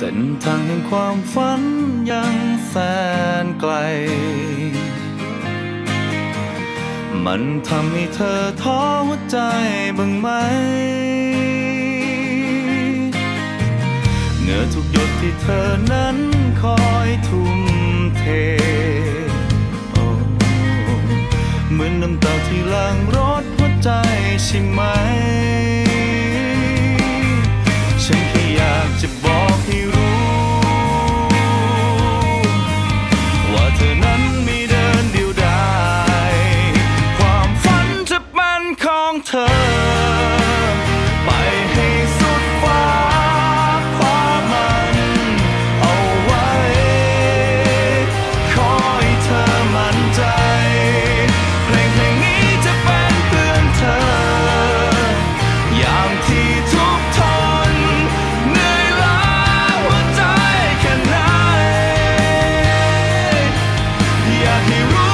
เส้นทางแห่งความฝันยังแสนไกล มันทำให้เธอท้อหัวใจบ้างไหม เหงื่อทุกหยดที่เธอนั้นคอยทุ่มเท เหมือนน้ำตาที่หลังรถหัวใจใช่ไหม got me.